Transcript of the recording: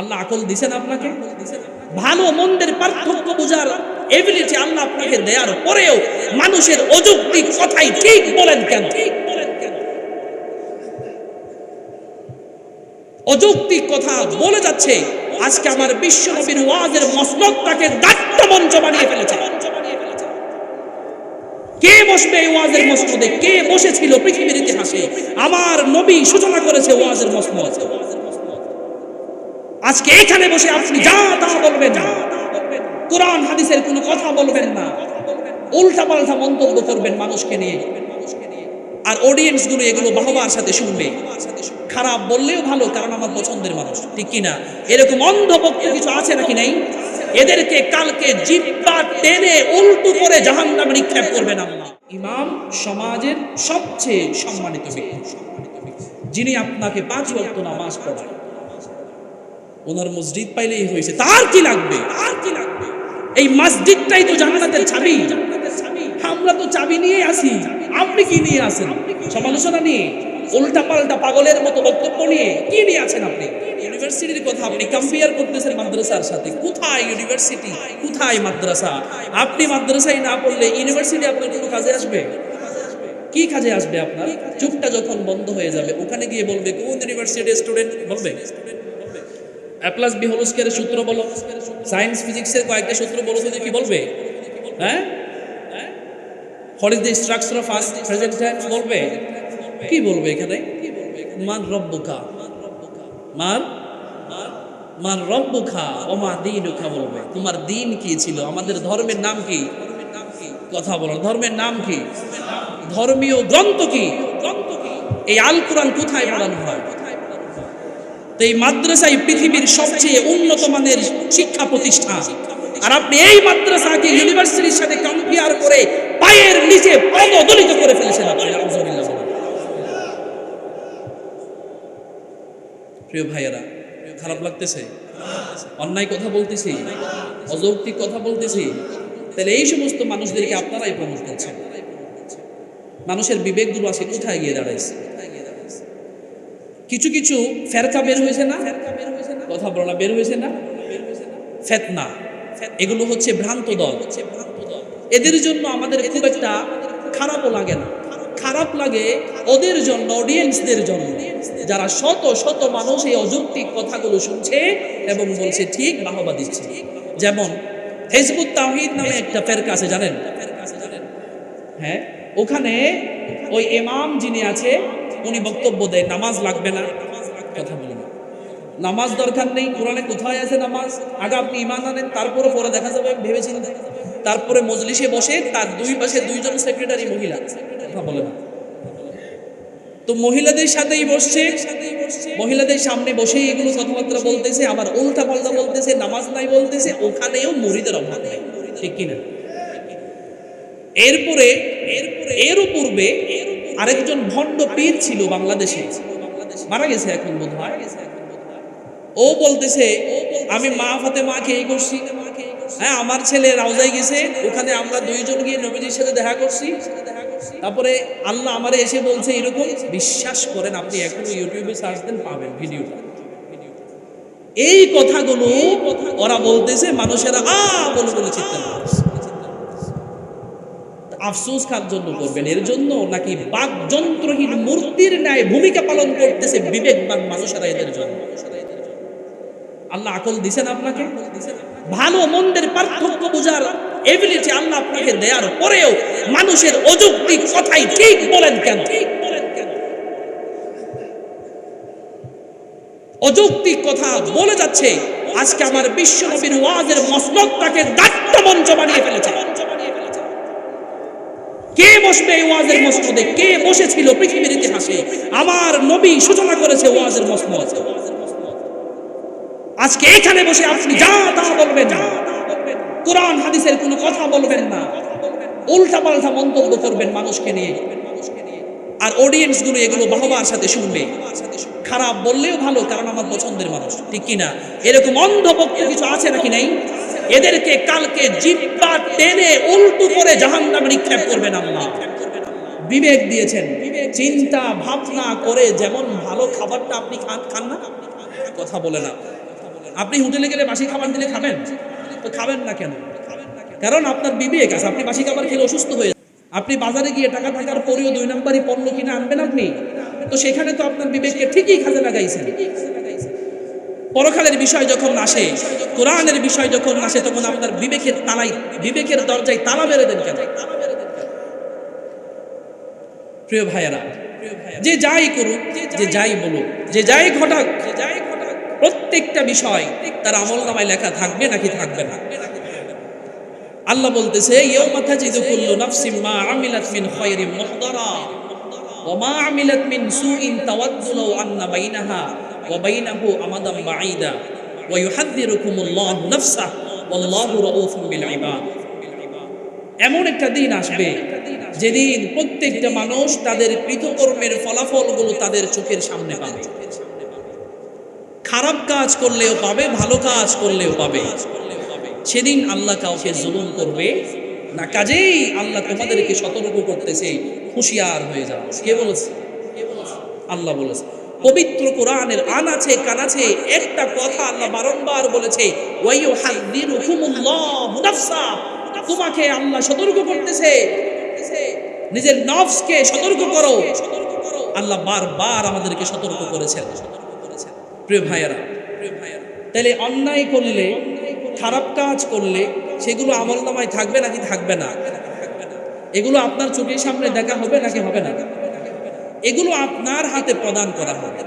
আল্লাহ আকল দিছেন আপনাকে? ভালো মন্দের পার্থক্য বোঝার এবিলিটি আল্লাহ আপনাকে দেওয়ার পরেও মানুষের অযৌক্তিক কথাই ঠিক বলেন কেন? অযৌক্তিক কথা বলে যাচ্ছে, আজকে আমার বিশ্ব নবীর ওয়াজের মসনদটাকে দাট্ট মঞ্চ বানিয়ে ফেলেছে। কে বসবে এই ওয়াজের মসনদে? কে বসেছিল পৃথিবীর ইতিহাসে? আমার নবী সূচনা করেছে ওয়াজের মসনদ। আজকে এখানে বসে আপনি যা তা বলবেন কোরআন, হাদিসের কোনো কথা বলবেন না। উল্টা পাল্টা মন্তব্য করবেন মানুষকে নিয়ে। আর অডিয়েন্সগুলো এগুলো বাহবার সাথে শুনবে। খারাপ বললেও ভালো, কারণ আমার পছন্দের মানুষ। ঠিক কিনা? এরকম অন্ধভক্ত কিছু আছে নাকি নাই? এদেরকে কালকে জিব্বা টেনে উল্টু করে জাহান নামে নিক্ষেপ করবেন আল্লাহ। ইমাম সমাজের সবচেয়ে সম্মানিত ব্যক্তি। যিনি আপনাকে পাঁচ ওয়াক্ত নামাজ পড়ায়। ওনার মসজিদ পাইলেই হয়েছে। তার কি লাগবে? তার কি লাগবে? এই মসজিদটাই তো জান্নাতের চাবি আমরা তো চাবি নিয়ে আসি আপনি কি নিয়ে আসেন সমালোচনা নিয়ে উল্টা পাল্টা পাগলের মতো বক্তব্য নিয়ে, কি নিয়ে আছেন আপনি? ইউনিভার্সিটির কথা আপনি কম্পেয়ার করতেছেন মাদ্রাসার সাথে। কোথায় ইউনিভার্সিটি? কোথায় মাদ্রাসা? আপনি মাদ্রাসায় না পড়লে ইউনিভার্সিটি আপনার কোনো কাজে আসবে? কি কাজে আসবে আপনার? চুপটা যখন বন্ধ হয়ে যাবে, ওখানে গিয়ে বলবে, কোন ইউনিভার্সিটির স্টুডেন্ট বলবে। এ প্লাস বি হোল স্কোয়ারের সূত্র বলো। সায়েন্স ফিজিক্সের কয়েকটা সূত্র বলো তো কি বলবে। হ্যাঁ? What is the structure of first present tense বলবে। কি বলবে এখানে? মান রব্বুকা। মার মার রব্বুখা ও মা দিনুখা বলবে। তোমার দিন কি ছিল? আমাদের ধর্মের নাম কি? কথা বলো। ধর্মের নাম কি? ধর্মীয় গ্রন্থ কি? গ্রন্থ কি এই আল কোরআন কোথায় পড়ানো হয়? তো এই মাদ্রাসাই পৃথিবীর সবচেয়ে উন্নত মানের শিক্ষা প্রতিষ্ঠান। আর আপনি এই মাদ্রাসাকে ইউনিভার্সিটির সাথে কম্পেয়ার করে পায়ের নিচে পদদলিত করে ফেলেছেন। প্রিয় ভাইয়েরা, খারাপ লাগতেছে? অন্যায় কথা বলতেছি? অযৌক্তিক কথা বলতেছি? তাহলে এই সমস্ত মানুষদেরকে আপনারাই প্রমোট করছেন। মানুষের বিবেকগুলো আছে কোথায় গিয়ে দাঁড়াইছে? কিছু কিছু ফেরকা বের হয়েছে না? কথা বলো বের হয়েছে না? ফেতনা। এগুলো হচ্ছে ভ্রান্ত দল। হচ্ছে এদের জন্য আমাদের খুব একটা খারাপও লাগে না। খারাপ লাগে ওদের জন্য অডিয়েন্সদের জন্য। যারা শত শত মানুষ এই অযৌক্তিক কথাগুলো শুনছে এবং বলছে, ঠিক, বাহবা দিচ্ছে। যেমন হেজবুত তাহিদ নামে একটা ফেরকা আছে, জানেন? হ্যাঁ? ওখানে ওই এমাম যিনি আছে উনি বক্তব্য দেয়, নামাজ লাগবে না। কথা বলেন নামাজ দরকার নেই, কোরআনে কোথায় আছে নামাজ? আগে আপনি ইমান আনেন, তারপরে পরে দেখা যাবে ভেবেছেন তারপরে মজলিসে বসে, তার দুই পাশে দুইজন সেক্রেটারি মহিলা। কথা বলে না। তো মহিলাদের সাথেই বসছে। মহিলাদের সামনে বসে এগুলো কথাবার্তা বলতেছে, আবার উল্টা পাল্টা বলতেছে, নামাজ নাই বলতেছে, ওখানেও মুড়িদের অভাব নাই। ঠিক কিনা? এরপরে, এরও পূর্বে আরেকজন ভণ্ড পীর ছিল বাংলাদেশে। মারা গেছে এখন বোধ হয় ও বলতেছে, আমি মা ফাতে মাকে এই করছি। হ্যাঁ আমার ছেলে রাউজাই গেছে, ওখানে আমরা দুইজন গিয়ে নবীজির সাথে দেখা করছি। তারপরে আল্লাহ আমারে এসে বলছে, এরকম বিশ্বাস করেন, আপনি এখন ইউটিউবে সার্চ দেন, পাবেন ভিডিওটা। এই কথাগুলো ওরা বলতেছে, মানুষেরা আ বলে বলে করছে। আফসোস কার জন্য করবেন? এর জন্য নাকি বাক যন্ত্রহীন মূর্তির ন্যায় ভূমিকা পালন করতেছে বিবেকবান মানুষেরা এদের জন্য? আল্লাহ আকল দিছেন আপনাকে? ভালো মন্দের পার্থক্য বোঝার এবিলিটি আল্লাহ আপনাকে দেওয়ার পরেও মানুষের অযৌক্তিক কথাই ঠিক বলেন কেন? অযৌক্তিক কথা বলে যাচ্ছে, আজকে আমার বিশ্ব নবীর ওয়াজের মসনদটাকে দাট্ট মঞ্চ বানিয়ে ফেলেছে। কে বসবে এই ওয়াজের মসনদে কে বসেছিল পৃথিবীর ইতিহাসে? আমার নবী সূচনা করেছে ওয়াজের মসনদ আজকে এখানে বসে আপনি যা তা বলবেন কোরআন, হাদিসের কোনো কথা বলবেন না। উল্টা পাল্টা মন্তব্য করবেন মানুষকে নিয়ে। আর অডিয়েন্সগুলো এগুলো বাহবার সাথে শুনবে। খারাপ বললেও ভালো, কারণ আমার পছন্দের মানুষ। ঠিক কিনা? এরকম অন্ধভক্ত কিছু আছে নাকি নাই? এদেরকে কালকে জিব্বা টেনে উল্টু করে জাহান নামে নিক্ষেপ করবেন আল্লাহ। বিবেক দিয়েছেন, চিন্তা, ভাবনা করে যেমন ভালো খাবারটা আপনি খান খান না? কথা বলে না। আপনি হোটেলে গেলে বাসি খাবার দিলে খাবেন? তো খাবেন না কেন? কারণ আপনার বিবেক আছে, আপনি বাসি খাবার খেলে অসুস্থ হয়ে আপনি বাজারে গিয়ে টাকা থাকার পরেও দুই নম্বরই পণ্য কিনে আনবেন আপনি? তো সেখানে তো আপনার বিবেককে ঠিকই কাজে লাগাইছেন। পরকালের বিষয় যখন আসে, কোরআনের বিষয় যখন আসে, তখন আপনার বিবেকের তালাই, বিবেকের দরজায় তালা মেরে দেন কেন? প্রিয় ভাইয়েরা, যে যাই করুক, যে যাই বলুক, যে যাই ঘটাক যে যাই ঘটাক প্রত্যেকটা বিষয় তার আমল নামায় লেখা থাকবে নাকি থাকবে না? আল্লাহ বলতেছে, ইয়াউমা তাজিদু কুল্লু নাফসিন মা আমিলাত মিন খায়রিন মুহদারা, ওয়া মা আমিলাত মিন সুইন তাওয়াদ্দু লাউ আন্না বাইনাহা। বাইনাহু আমাদাম ওয়া ইউহাদ্দিরুকুমুল্লাহু নাফসা ওয়াল্লাহু রাউফুম বিল ইবাদ এমন একটা দিন আসবে যেদিন প্রত্যেকটা মানুষ তাদের কৃতকর্মের ফলাফলগুলো তাদের চোখের সামনে পাবে। খারাপ কাজ করলেও পাবে, ভালো কাজ করলেও পাবে। সেদিন আল্লাহ কাউকে জুলুম করবে না, কাজেই আল্লাহ তোমাদেরকে সতর্ক করতেছে, হুঁশিয়ার হয়ে যাও কে বলেছে? আল্লাহ বলেছে। পবিত্র কোরআনের আন আছে, কান আছে, একটা কথা আল্লাহ বারংবার বলেছে তোমাকে আল্লাহ সতর্ক করতেছে। নিজের নফসকে সতর্ক করো। আল্লাহ বারবার আমাদেরকে সতর্ক করেছেন। প্রিয় ভাইয়েরা তাহলে অন্যায় করলে, খারাপ কাজ করলে, সেগুলো আমল নামায় থাকবে নাকি থাকবে না? এগুলো আপনার চোখের সামনে দেখা হবে নাকি হবে না? এগুলো আপনার হাতে প্রদান করা হবে।